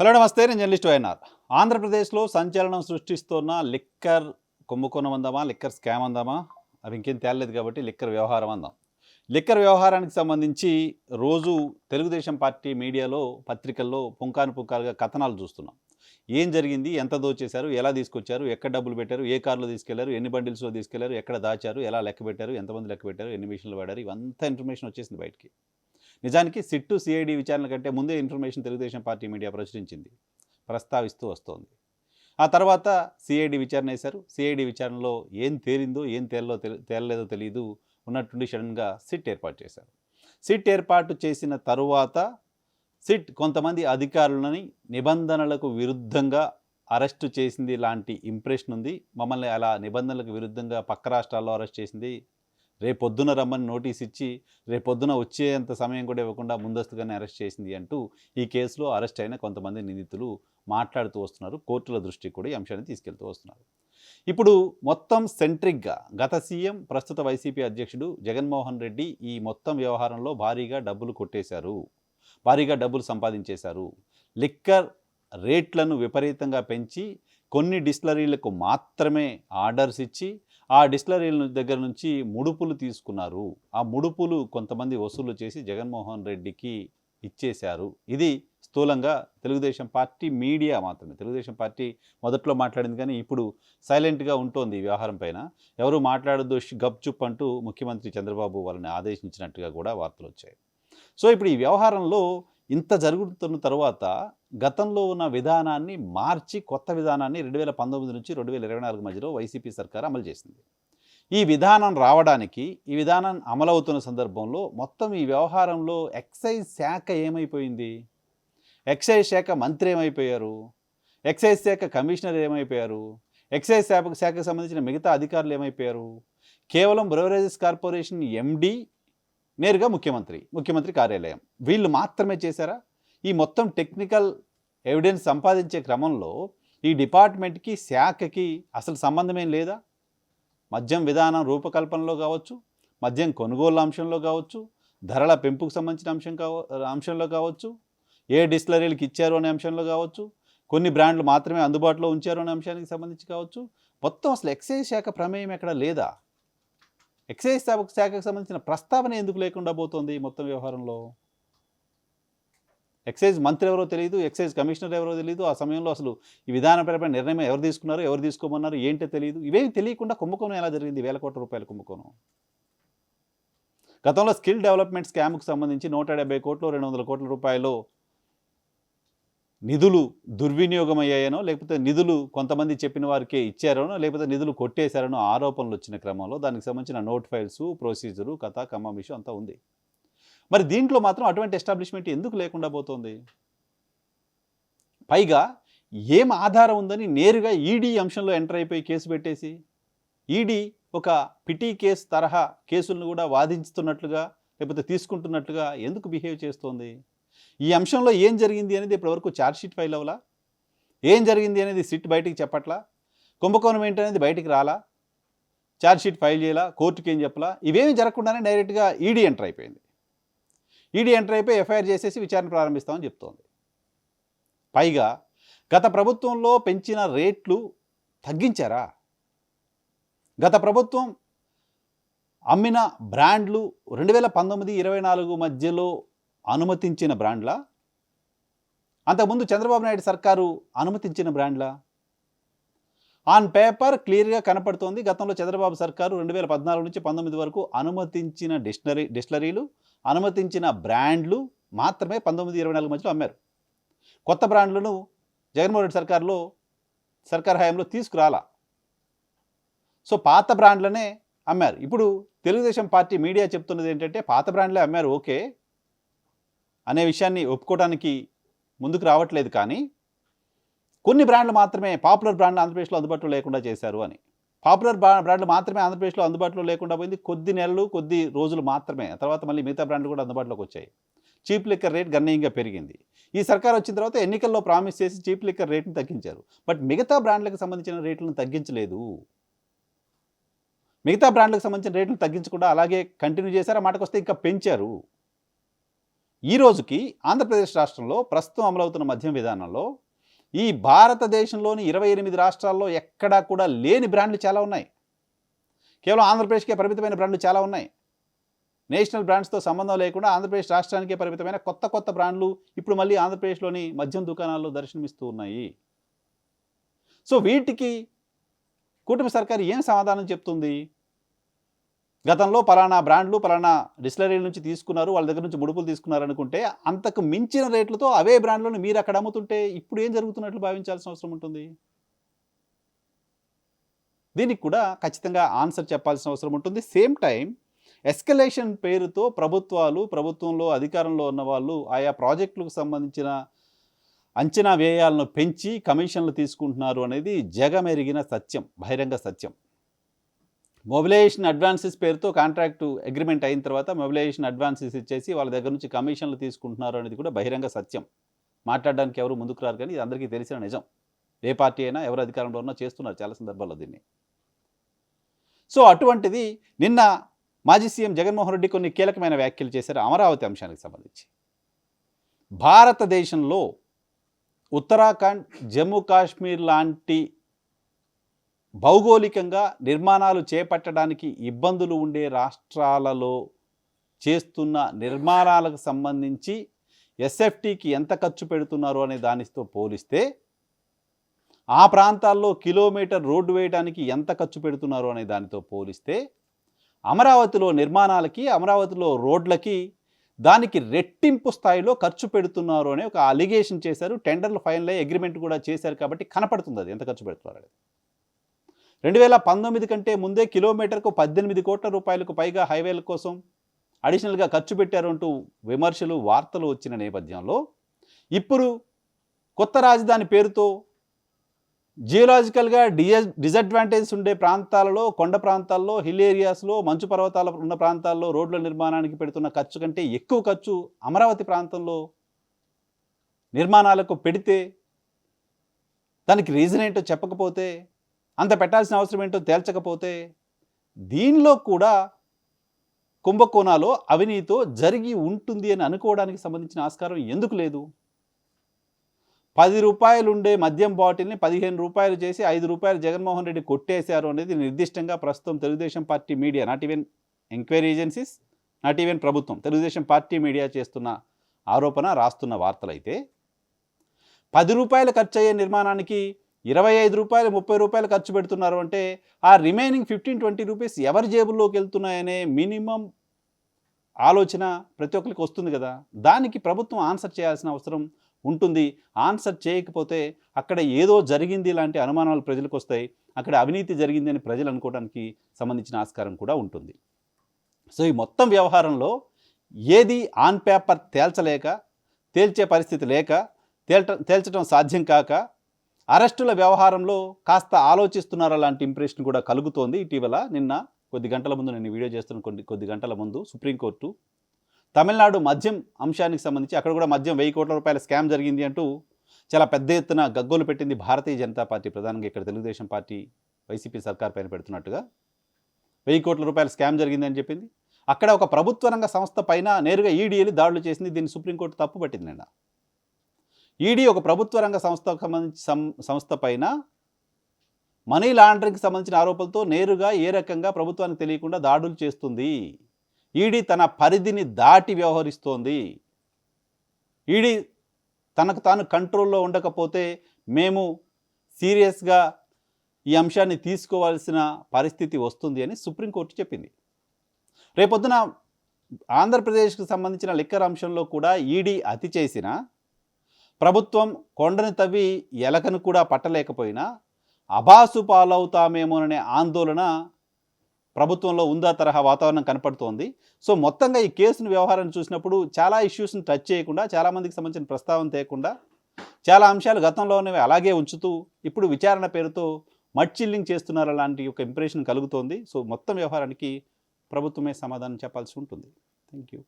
Hello నమస్తే. నేను journalist YNR. ఆంధ్రప్రదేశ్లో సంచలనం సృష్టిస్తున్న లిక్కర్ కుంభకోణం అందామా? లిక్కర్ స్కామ్ అందామా? అవి ఇంకేం తేలలేదు కాబట్టి లిక్కర్ వ్యవహారం అందాం. లిక్కర్ వ్యవహారానికి సంబంధించి రోజు తెలుగుదేశం పార్టీ మీడియాలో పత్రికల్లో పుంకాను పుంకాలుగా కథనాలు చూస్తున్నాం. ఏం జరిగింది? ఎంత దోచేశారు? ఎలా తీసుకొచ్చారు? ఎక్కడ డబ్బులు పెట్టారు? ఏ కార్లో తీసుకెళ్ళారు? ఎన్ని బండిల్స్లో తీసుకెళ్ళారు? ఎక్కడ దాచారు? ఎలా లెక్క పెట్టారు? ఎంతమంది లెక్క పెట్టారు? ఎన్ని మిషన్లు పడారు ఇవంతా ఇన్ఫర్మేషన్ వచ్చేసింది బయటికి. నిజానికి సిట్టు సిఐడి విచారణ కంటే ముందే ఇన్ఫర్మేషన్ తెలుగుదేశం పార్టీ మీడియా ప్రచురించింది. ప్రస్తావిస్తూ వస్తోంది. ఆ తర్వాత సిఐడి విచారణ వేశారు. సిఐడి విచారణలో ఏం తేలిందో ఏం తేలలో తేలలేదో తెలియదు ఉన్నట్టుండి సడన్గా సిట్ ఏర్పాటు చేశారు. సిట్ ఏర్పాటు చేసిన తరువాత సిట్ కొంతమంది అధికారులని నిబంధనలకు విరుద్ధంగా అరెస్టు చేసింది లాంటి ఇంప్రెషన్ ఉంది. మమ్మల్ని అలా నిబంధనలకు విరుద్ధంగా పక్క రాష్ట్రాల్లో అరెస్ట్ చేసింది రేపొద్దున రమ్మని నోటీస్ ఇచ్చి రేపొద్దున వచ్చేంత సమయం కూడా ఇవ్వకుండా ముందస్తుగానే అరెస్ట్ చేసింది అంటూ ఈ కేసులో అరెస్ట్ అయిన కొంతమంది నిందితులు మాట్లాడుతూ వస్తున్నారు. కోర్టుల దృష్టికి కూడా ఈ అంశాన్ని తీసుకెళ్తూ వస్తున్నారు. ఇప్పుడు మొత్తం సెంట్రిక్గా గత సీఎం ప్రస్తుత వైసీపీ అధ్యక్షుడు జగన్మోహన్ రెడ్డి ఈ మొత్తం వ్యవహారంలో భారీగా డబ్బులు కొట్టేశారు. భారీగా డబ్బులు సంపాదించేశారు. లిక్కర్ రేట్లను విపరీతంగా పెంచి కొన్ని డిస్టిలరీలకు మాత్రమే ఆర్డర్స్ ఇచ్చి ఆ డిస్టిలరీల దగ్గర నుంచి ముడుపులు తీసుకున్నారు. ఆ ముడుపులు కొంతమంది వసూలు చేసి జగన్మోహన్ రెడ్డికి ఇచ్చేశారు. ఇది స్థూలంగా తెలుగుదేశం పార్టీ మీడియా మాత్రమే. తెలుగుదేశం పార్టీ మొదట్లో మాట్లాడింది కానీ ఇప్పుడు సైలెంట్గా ఉంటోంది ఈ వ్యవహారం పైన. ఎవరు మాట్లాడద్దు గప్చుప్ అంటూ ముఖ్యమంత్రి చంద్రబాబు వాళ్ళని ఆదేశించినట్టుగా కూడా వార్తలు వచ్చాయి. సో ఇప్పుడు ఈ వ్యవహారంలో ఇంత జరుగుతున్న తర్వాత గతంలో ఉన్న విధానాన్ని మార్చి కొత్త విధానాన్ని రెండు వేల పంతొమ్మిది నుంచి రెండు వేల ఇరవై నాలుగు మధ్యలో వైసీపీ సర్కార్ అమలు చేసింది. ఈ విధానం రావడానికి ఈ విధానం అమలవుతున్న సందర్భంలో మొత్తం ఈ వ్యవహారంలో ఎక్సైజ్ శాఖ ఏమైపోయింది? ఎక్సైజ్ శాఖ మంత్రి ఏమైపోయారు? ఎక్సైజ్ శాఖ కమిషనర్ ఏమైపోయారు? ఎక్సైజ్ శాఖ శాఖకు సంబంధించిన మిగతా అధికారులు ఏమైపోయారు? కేవలం బ్రోవరేజెస్ కార్పొరేషన్ ఎండి నేరుగా ముఖ్యమంత్రి ముఖ్యమంత్రి కార్యాలయం. వీళ్ళు మాత్రమే చేశారా? ఈ మొత్తం టెక్నికల్ ఎవిడెన్స్ సంపాదించే క్రమంలో ఈ డిపార్ట్మెంట్కి శాఖకి అసలు సంబంధమేం లేదా? మద్యం విధానం రూపకల్పనలో కావచ్చు మద్యం కొనుగోలు అంశంలో కావచ్చు ధరల పెంపుకు సంబంధించిన అంశం కావ అంశంలో కావచ్చు ఏ డిస్టిలరీలకు ఇచ్చారు అనే అంశంలో కావచ్చు కొన్ని బ్రాండ్లు మాత్రమే అందుబాటులో ఉంచారు అనే అంశానికి సంబంధించి కావచ్చు మొత్తం అసలు ఎక్సైజ్ శాఖ ప్రమేయం ఎక్కడ లేదా? ఎక్సైజ్ శాఖకు సంబంధించిన ప్రస్తావన ఎందుకు లేకుండా పోతుంది మొత్తం వ్యవహారంలో? ఎక్సైజ్ మంత్రి ఎవరో తెలియదు ఎక్సైజ్ కమిషనర్ ఎవరో తెలియదు ఆ సమయంలో అసలు ఈ విధానపరమైన నిర్ణయం ఎవరు తీసుకున్నారు ఎవరు తీసుకోమన్నారు ఏంటో తెలియదు ఇవేవి తెలియకుండా కుంభకోణం ఎలా జరిగింది? వేల కోట్ల రూపాయల కుంభకోణం. గతంలో స్కిల్ డెవలప్మెంట్ స్కామ్కు సంబంధించి నూట డెబ్బై కోట్లు రెండు వందల కోట్ల రూపాయలు నిధులు దుర్వినియోగం అయ్యాయనో లేకపోతే నిధులు కొంతమంది చెప్పిన వారికే ఇచ్చారనో లేకపోతే నిధులు కొట్టేశారనో ఆరోపణలు వచ్చిన క్రమంలో దానికి సంబంధించిన నోట్ ఫైల్స్ ప్రొసీజరు కథ కమ్మ విషయం అంతా ఉంది. మరి దీంట్లో మాత్రం అటువంటి ఎస్టాబ్లిష్మెంట్ ఎందుకు లేకుండా పోతుంది? పైగా ఏం ఆధారం ఉందని నేరుగా ఈడీ అంశంలో ఎంటర్ అయిపోయి కేసు పెట్టేసి ఈడీ ఒక పిటీ కేసు తరహా కేసులను కూడా వాదించుతున్నట్లుగా లేకపోతే తీసుకుంటున్నట్లుగా ఎందుకు బిహేవ్ చేస్తోంది? ఈ అంశంలో ఏం జరిగింది అనేది ఇప్పటివరకు ఛార్జ్షీట్ ఫైల్ అవ్వలా? ఏం జరిగింది అనేది సిట్ బయటికి చెప్పట్లా? కుంభకోణం ఏంటనేది బయటికి రాలా? ఛార్జ్షీట్ ఫైల్ చేయాలా? కోర్టుకి ఏం చెప్పలా? ఇవేమి జరగకుండానే డైరెక్ట్గా ఈడీ ఎంటర్ అయిపోయింది. ఈడీ ఎంటర్ అయిపోయి ఎఫ్ఐఆర్ చేసేసి విచారణ ప్రారంభిస్తామని చెప్తోంది. పైగా గత ప్రభుత్వంలో పెంచిన రేట్లు తగ్గించారా? గత ప్రభుత్వం అమ్మిన బ్రాండ్లు రెండు వేల పంతొమ్మిది ఇరవై నాలుగు మధ్యలో అనుమతించిన బ్రాండ్లా? అంతకుముందు చంద్రబాబు నాయుడు సర్కారు అనుమతించిన బ్రాండ్లా? ఆన్ పేపర్ క్లియర్గా కనపడుతోంది గతంలో చంద్రబాబు సర్కారు రెండు వేల పద్నాలుగు నుంచి పంతొమ్మిది వరకు అనుమతించిన డిక్షనరీ డిక్షనరీలు అనుమతించిన బ్రాండ్లు మాత్రమే పంతొమ్మిది ఇరవై నాలుగు మధ్యలో అమ్మారు. కొత్త బ్రాండ్లను జగన్మోహన్ రెడ్డి సర్కార్లో సర్కార్ హయాంలో తీసుకురాలా? సో పాత బ్రాండ్లనే అమ్మారు. ఇప్పుడు తెలుగుదేశం పార్టీ మీడియా చెప్తున్నది ఏంటంటే పాత బ్రాండ్లే అమ్మారు ఓకే. అనే విషయాన్ని ఒప్పుకోవడానికి ముందుకు రావట్లేదు కానీ కొన్ని బ్రాండ్లు మాత్రమే పాపులర్ బ్రాండ్లు ఆంధ్రప్రదేశ్లో అందుబాటులో లేకుండా చేశారు అని. పాపులర్ బ్రా బ్రాండ్లు మాత్రమే ఆంధ్రప్రదేశ్లో అందుబాటులో లేకుండా పోయింది కొద్ది నెలలు కొద్ది రోజులు మాత్రమే. తర్వాత మళ్ళీ మిగతా బ్రాండ్లు కూడా అందుబాటులోకి వచ్చాయి. చీప్ లిక్కర్ రేట్ గణనీయంగా పెరిగింది. ఈ సర్కార్ వచ్చిన తర్వాత ఎన్నికల్లో ప్రామిస్ చేసి చీప్ లిక్కర్ రేట్ని తగ్గించారు. బట్ మిగతా బ్రాండ్లకు సంబంధించిన రేట్లను తగ్గించలేదు. మిగతా బ్రాండ్లకు సంబంధించిన రేట్లు తగ్గించకుండా అలాగే కంటిన్యూ చేశారు. ఆ మాటకు వస్తే ఇంకా పెంచారు. ఈ రోజుకి ఆంధ్రప్రదేశ్ రాష్ట్రంలో ప్రస్తుతం అమలవుతున్న మద్యం విధానంలో ఈ భారతదేశంలోని ఇరవై ఎనిమిది రాష్ట్రాల్లో ఎక్కడా కూడా లేని బ్రాండ్లు చాలా ఉన్నాయి. కేవలం ఆంధ్రప్రదేశ్కే పరిమితమైన బ్రాండ్లు చాలా ఉన్నాయి. నేషనల్ బ్రాండ్స్తో సంబంధం లేకుండా ఆంధ్రప్రదేశ్ రాష్ట్రానికే పరిమితమైన కొత్త కొత్త బ్రాండ్లు ఇప్పుడు మళ్ళీ ఆంధ్రప్రదేశ్లోని మద్యం దుకాణాల్లో దర్శనమిస్తూ ఉన్నాయి సో వీటికి కూటమి సర్కారు ఏం సమాధానం చెప్తుంది? గతంలో పలానా బ్రాండ్లు పలానా డిస్టిలరీ నుంచి తీసుకున్నారు వాళ్ళ దగ్గర నుంచి ముడుపులు తీసుకున్నారు అనుకుంటే అంతకు మించిన రేట్లతో అవే బ్రాండ్లను మీరు అక్కడ అమ్ముతుంటే ఇప్పుడు ఏం జరుగుతున్నట్లు భావించాల్సిన అవసరం ఉంటుంది? దీనికి కూడా ఖచ్చితంగా ఆన్సర్ చెప్పాల్సిన అవసరం ఉంటుంది. సేమ్ టైం ఎస్కలేషన్ పేరుతో ప్రభుత్వాలు ప్రభుత్వంలో అధికారంలో ఉన్న వాళ్ళు ఆయా ప్రాజెక్టులకు సంబంధించిన అంచనా వ్యయాలను పెంచి కమిషన్లు తీసుకుంటున్నారు అనేది జగమెరిగిన సత్యం బహిరంగ సత్యం. మొబిలైజేషన్ అడ్వాన్సెస్ పేరుతో కాంట్రాక్టు అగ్రిమెంట్ అయిన తర్వాత మొబిలైజేషన్ అడ్వాన్సెస్ ఇచ్చేసి వాళ్ళ దగ్గర నుంచి కమిషన్లు తీసుకుంటున్నారు అనేది కూడా బహిరంగ సత్యం. మాట్లాడడానికి ఎవరు ముందుకు రారు కానీ ఇది అందరికీ తెలిసిన నిజం. ఏ పార్టీ అయినా ఎవరు అధికారంలో ఉన్నా చేస్తున్నారు చాలా సందర్భాల్లో దీన్ని. సో అటువంటిది నిన్న మాజీ సీఎం జగన్మోహన్ రెడ్డి కొన్ని కీలకమైన వ్యాఖ్యలు చేశారు అమరావతి అంశానికి సంబంధించి. భారతదేశంలో ఉత్తరాఖండ్ జమ్మూ కాశ్మీర్ లాంటి భౌగోళికంగా నిర్మాణాలు చేపట్టడానికి ఇబ్బందులు ఉండే రాష్ట్రాలలో చేస్తున్న నిర్మాణాలకు సంబంధించి ఎస్ఎఫ్టీకి ఎంత ఖర్చు పెడుతున్నారు అనే దానితో పోలిస్తే ఆ ప్రాంతాల్లో కిలోమీటర్ రోడ్డు వేయడానికి ఎంత ఖర్చు పెడుతున్నారు అనే దానితో పోలిస్తే అమరావతిలో నిర్మాణాలకి అమరావతిలో రోడ్లకి దానికి రెట్టింపు స్థాయిలో ఖర్చు పెడుతున్నారు అనే ఒక అలిగేషన్ చేశారు. టెండర్లు ఫైనల్ అయ్యి అగ్రిమెంట్ కూడా చేశారు కాబట్టి కనపడుతుంది అది. ఎంత ఖర్చు పెడుతున్నారు అనేది. రెండు వేల పంతొమ్మిది కంటే ముందే కిలోమీటర్కు పద్దెనిమిది కోట్ల రూపాయలకు పైగా హైవేల కోసం అడిషనల్గా ఖర్చు పెట్టారు అంటూ విమర్శలు వార్తలు వచ్చిన నేపథ్యంలో ఇప్పుడు కొత్త రాజధాని పేరుతో జియోలాజికల్గా డిజ డిసడ్వాంటేజ్ ఉండే ప్రాంతాలలో కొండ ప్రాంతాల్లో హిల్ ఏరియాస్లో మంచు పర్వతాల ఉన్న ప్రాంతాల్లో రోడ్ల నిర్మాణానికి పెడుతున్న ఖర్చు కంటే ఎక్కువ ఖర్చు అమరావతి ప్రాంతంలో నిర్మాణాలకు పెడితే దానికి రీజన్ ఏంటో చెప్పకపోతే అంత పెట్టాల్సిన అవసరం ఏంటో తేల్చకపోతే దీనిలో కూడా కుంభకోణాలో అవినీతితో జరిగి ఉంటుంది అని అనుకోవడానికి సంబంధించిన ఆస్కారం ఎందుకు లేదు? పది రూపాయలు ఉండే మద్యం బాటిల్ని పదిహేను రూపాయలు చేసి ఐదు రూపాయలు జగన్మోహన్ రెడ్డి కొట్టేశారు అనేది నిర్దిష్టంగా ప్రస్తుతం Telugu Desam party media not even enquiry agencies not even ప్రభుత్వం తెలుగుదేశం పార్టీ మీడియా చేస్తున్న ఆరోపణ రాస్తున్న వార్తలైతే పది రూపాయలు ఖర్చు అయ్యే నిర్మాణానికి ఇరవై ఐదు రూపాయలు ముప్పై రూపాయలు ఖర్చు పెడుతున్నారు అంటే ఆ రిమైనింగ్ ఫిఫ్టీన్ ట్వంటీ రూపీస్ ఎవరి జేబుల్లోకి వెళ్తున్నాయనే మినిమం ఆలోచన ప్రతి ఒక్కరికి వస్తుంది కదా. దానికి ప్రభుత్వం ఆన్సర్ చేయాల్సిన అవసరం ఉంటుంది. ఆన్సర్ చేయకపోతే అక్కడ ఏదో జరిగింది లాంటి అనుమానాలు ప్రజలకు వస్తాయి. అక్కడ అవినీతి జరిగింది అని ప్రజలు అనుకోవడానికి సంబంధించిన ఆస్కారం కూడా ఉంటుంది. సో ఈ మొత్తం వ్యవహారంలో ఏది ఆన్ పేపర్ తేల్చలేక తేల్చే పరిస్థితి లేక తేల్ట తేల్చడం సాధ్యం కాక అరెస్టుల వ్యవహారంలో కాస్త ఆలోచిస్తున్నారా లాంటి ఇంప్రెషన్ కూడా కలుగుతోంది. ఇటీవల నిన్న కొద్ది గంటల ముందు నేను వీడియో చేస్తున్న కొన్ని కొద్ది గంటల ముందు సుప్రీంకోర్టు తమిళనాడు మద్యం అంశానికి సంబంధించి అక్కడ కూడా మద్యం వెయ్యి కోట్ల రూపాయల స్కామ్ జరిగింది అంటూ చాలా పెద్ద ఎత్తున గగ్గోలు పెట్టింది భారతీయ జనతా పార్టీ. ప్రధానంగా ఇక్కడ తెలుగుదేశం పార్టీ వైసీపీ సర్కార్ పైన పెడుతున్నట్టుగా వెయ్యి కోట్ల రూపాయల స్కామ్ జరిగిందని చెప్పింది. అక్కడ ఒక ప్రభుత్వ రంగ సంస్థ పైన నేరుగా ఈడీ దాడులు చేసింది. దీన్ని సుప్రీంకోర్టు తప్పు పట్టింది నిన్న. ఈడీ ఒక ప్రభుత్వ రంగ సంస్థకు సంబంధించి సంస్థ పైన మనీ లాండరింగ్కి సంబంధించిన ఆరోపణలతో నేరుగా ఏ రకంగా ప్రభుత్వానికి తెలియకుండా దాడులు చేస్తుంది. ఈడీ తన పరిధిని దాటి వ్యవహరిస్తోంది. ఈడీ తనకు తాను కంట్రోల్లో ఉండకపోతే మేము సీరియస్గా ఈ అంశాన్ని తీసుకోవాల్సిన పరిస్థితి వస్తుంది అని సుప్రీంకోర్టు చెప్పింది. రేపొద్దున ఆంధ్రప్రదేశ్కి సంబంధించిన లిక్కర్ అంశంలో కూడా ఈడీ అతి చేసిన ప్రభుత్వం కొండని తవ్వి ఎలకను కూడా పట్టలేకపోయినా అభాసు పాలవుతామేమోననే ఆందోళన ప్రభుత్వంలో ఉందా తరహా వాతావరణం కనపడుతోంది. సో మొత్తంగా ఈ కేసును వ్యవహారాన్ని చూసినప్పుడు చాలా ఇష్యూస్ని టచ్ చేయకుండా చాలామందికి సంబంధించిన ప్రస్తావన తేకుండా చాలా అంశాలు గతంలోనే అలాగే ఉంచుతూ ఇప్పుడు విచారణ పేరుతో మడ్చిల్లింగ్ చేస్తున్నారు అలాంటి ఒక ఇంప్రెషన్ కలుగుతోంది. సో మొత్తం వ్యవహారానికి ప్రభుత్వమే సమాధానం చెప్పాల్సి ఉంటుంది. Thank you